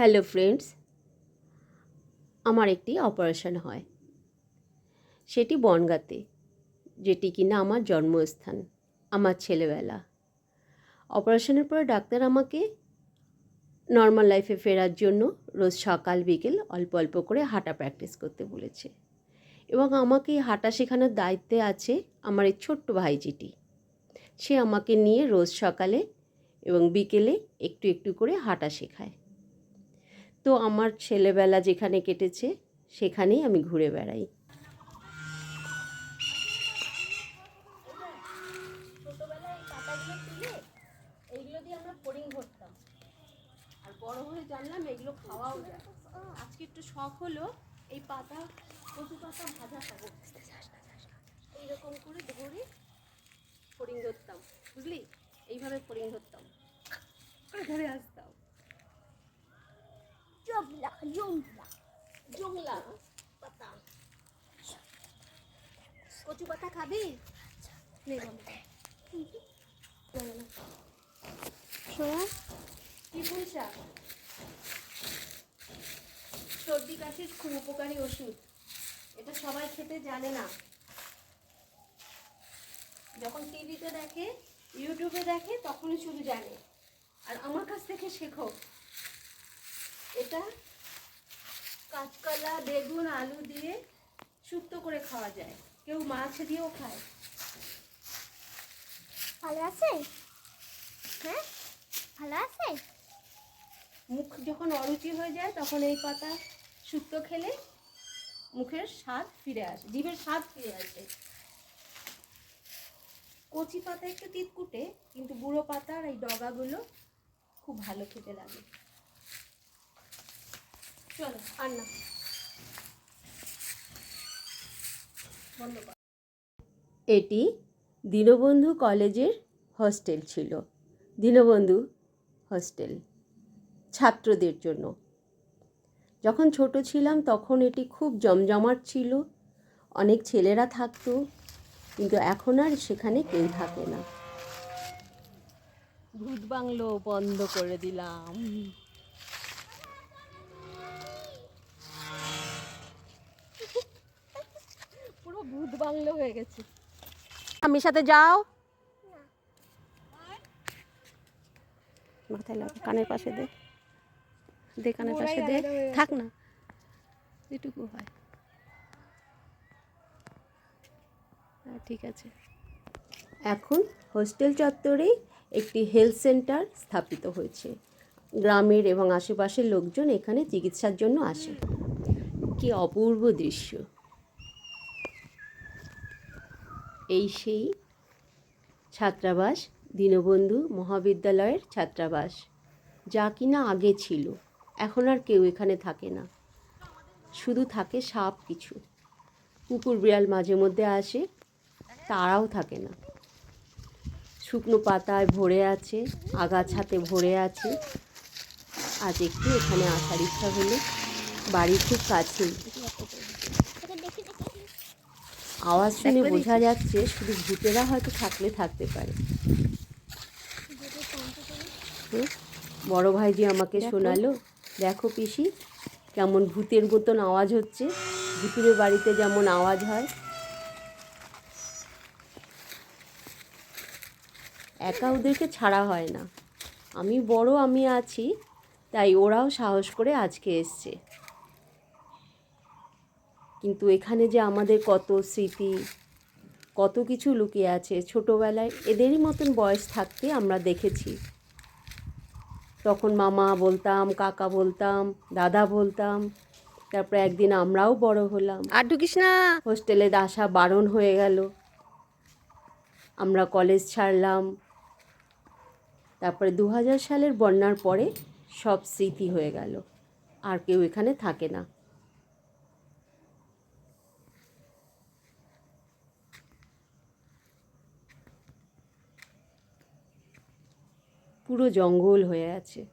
Hello friends, আমার একটি operation হয়। সেটি বনগাঁতে, যেটি কিনা আমার জন্মস্থান, আমার ছেলেবেলা। অপারেশনের পরে ডাক্তার আমাকে নর্মাল লাইফে ফেরার জন্য রোজ সকাল, বিকেল অল্প অল্প করে হাঁটা প্র্যাকটিস করতে বলেছে। এবং আমাকে হাঁটা শেখানোর দায়িত্বে আছে আমার এই ছোট্ট ভাইজিটি। সে আমাকে নিয়ে রোজ সকালে এবং বিকেলে একটু একটু করে হাঁটা শেখায়। তো আমার ছেলেবেলা যেখানে কেটেছে সেখানেই আমি ঘুরে বেড়াই। ছোটবেলায় এই পাতাগুলো এইগুলো দিয়ে আমরা ফড়িং ধরতাম আর বড় হয়ে জানলাম এগুলো খাওয়াও যায়। আজকে একটু শখ হলো এই পাতা কচু পাতা ভাজা খাব। এইরকম করে ধরে ফড়িং ধরতাম বুঝলি? এইভাবে ফড়িং ধরতাম। ধরে আসতাম জমলা জংলা পাতা। কচু পাতা খাবি? সর্দি কাশির খুব উপকারী ওষুধ। এটা সবাই খেতে জানে না। যখন টিভিতে দেখে, ইউটিউবে দেখে, তখনই শুধু জানে। আর আমার কাছ থেকে শেখো। এটা কাঁচকলা বেগুন আলু দিয়ে শুক্তো করে খাওয়া যায়। কেউ মাছ দিয়েও খায়। ভালো আছে? হ্যাঁ? ভালো আছে? মুখ যখন অরুচি হয়ে যায় তখন এই পাতা শুক্তো খেলে মুখের স্বাদ ফিরে আসে জিভের স্বাদ ফিরে আসে। কচি পাতা একটু তিতকুটে কিন্তু বুড়ো পাতার এই ডগাগুলো খুব ভালো খেতে লাগে। চলো আর না। এটি দীনবন্ধু কলেজের হস্টেল ছিল। দীনবন্ধু হস্টেল ছাত্রদের জন্য। যখন ছোট ছিলাম তখন এটি খুব জমজমাট ছিল। অনেক ছেলেরা থাকতো কিন্তু এখন আর সেখানে কেউ থাকে না। ভূত বাংলো বন্ধ করে দিলাম। পুরো বাংলো হয়ে গেছে। আমি সাথে যাও। মাথায় লাগা কানের পাশে দে। দে কানের পাশে দে। থাক না। এটুকু হয়। হ্যাঁ ঠিক আছে। এখন হোস্টেল চত্বরে একটি হেলথ সেন্টার স্থাপিত হয়েছে। গ্রামের এবং আশেপাশের লোকজন এখানে চিকিৎসার জন্য আসে। কি অপূর্ব দৃশ্য। এই সেই ছাত্রাবাস, দীনবন্ধু মহাবিদ্যালয়ের ছাত্রাবাস। যা কিনা আগে ছিল, এখন আর কেউ এখানে থাকে না। শুধু থাকে সাপ কিছু। কুকুর বিড়াল মাঝে মধ্যে আসে, তারাও থাকে না। শুকনো পাতায় ভরে আছে, আগাছাতে ভরে আছে। আজ একটু এখানে আসার ইচ্ছা হলো, বাড়ির খুব কাছেই। আওয়াজ শুনে বোঝা যাচ্ছে শুধু ভূতেরা হয়তো থাকলে থাকতে পারে? বড় ভাইজি আমাকে শোনালো দেখো পিসি কেমন ভূতের মতন আওয়াজ হচ্ছে। ভুতুরে বাড়িতে যেমন আওয়াজ হয়। একা ওদেরকে ছাড়া হয় না। আমি বড় আমি আছি তাই ওরাও সাহস করে আজকে এসছে। কিন্তু এখানে যে আমাদের কত স্মৃতি কত কিছু লুকিয়ে আছে ছোটোবেলায় এদেরই মতন বয়স থাকতে আমরা দেখেছি। তখন মামা বলতাম কাকা বলতাম দাদা বলতাম তারপরে একদিন আমরাও বড় হলাম। আর ঢুকিস না হোস্টেলে আসা বারণ হয়ে গেল। আমরা কলেজ ছাড়লাম। তারপরে দু হাজার সালের বন্যার পরে সব স্মৃতি হয়ে গেল। আর কেউ এখানে থাকে না। পুরো জঙ্গল হয়ে আছে।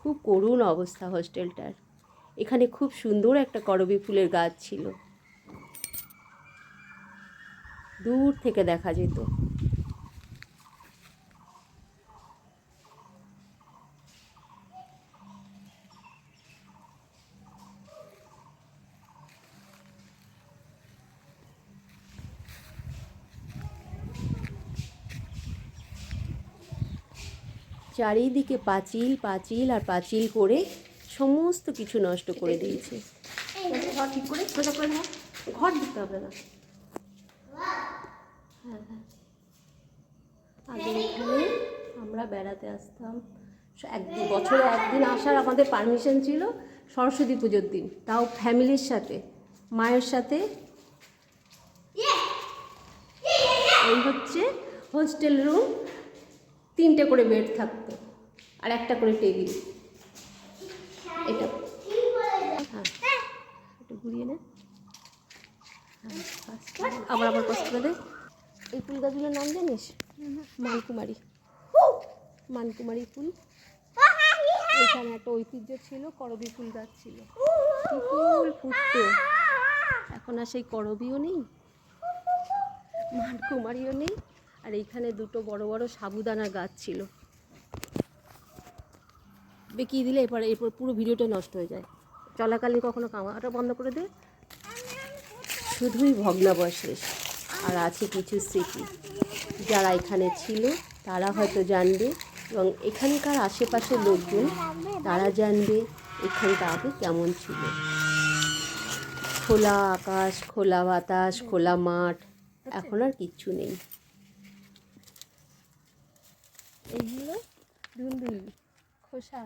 খুব করুণ অবস্থা হোস্টেলটার। এখানে খুব সুন্দর একটা করবী ফুলের গাছ ছিল। দূর থেকে দেখা যেত। চারিদিকে পাঁচিল পাঁচিল আর পাঁচিল করে সমস্ত কিছু নষ্ট করে দিয়েছে। ঘর ঠিক করে করে। ঘর দিতে হবে না। হ্যাঁ হ্যাঁ। আমরা বেড়াতে আসতাম। একদিন বছরে, একদিন আসার আমাদের পারমিশন ছিল সরস্বতী পুজোর দিন। তাও ফ্যামিলির সাথে, মায়ের সাথে। এই হচ্ছে হোস্টেল রুম। তিনটে করে বেড থাকতো আর একটা করে টেবিল। এটা। হ্যাঁ। একটু ঘুরিয়ে নে। হ্যাঁ, আবার আবার কষ্ট করে এই ফুল গাছগুলোর নাম জানিস? মানকুমারী। মানকুমারী ফুল। এখানে একটা ঐতিহ্য ছিল করবি ফুল গাছ ছিল। ফুল ফুটতো? এখন আর সেই করবিও নেই মানকুমারীও নেই। আর এইখানে দুটো বড় বড় সাবুদানা গাছ ছিল। বেঁকিয়ে দিলে? এরপর এরপর পুরো ভিডিওটা নষ্ট হয়ে যায়। চলাকালীন কখনো কামাটা বন্ধ করে দে। শুধুই ভগ্নাবশেষ আর আছে কিছু স্মৃতি। যারা এখানে ছিল, তারা হয়তো জানবে। এবং এখানকার আশেপাশের লোকজন, তারা জানবে এখানটা আগে কেমন ছিল। খোলা আকাশ, খোলা বাতাস, খোলা মাঠ, এখন আর কিচ্ছু নেই। এইগুলো ধুন্দুল খোসা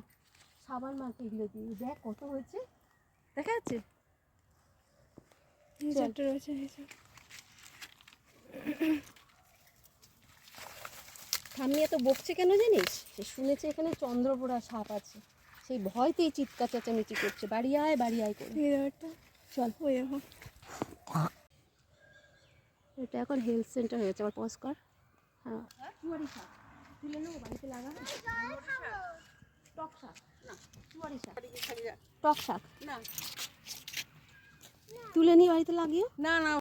সাবান মাকে এগুলো দিয়ে। দেখ কত হয়েছে। দেখা যাচ্ছে? চারটে রয়েছে ঠাম্মি এত বকছে কেন জানিস? সে শুনেছে এখানে চন্দ্রপোড়া সাপ আছে। সেই ভয়তেই চিৎকার চেঁচামেচি করছে। বাড়ি আয় বাড়ি আয় করে। চল। এটা এখন হেলথ সেন্টার হয়েছে আবার পজ কর। হ্যাঁ। তুলে নেব বাড়িতে লাগা টক শাক চুয়ারি শাক। টক শাক? না। তুলে নিয়ে বাড়িতে লাগিও? না না।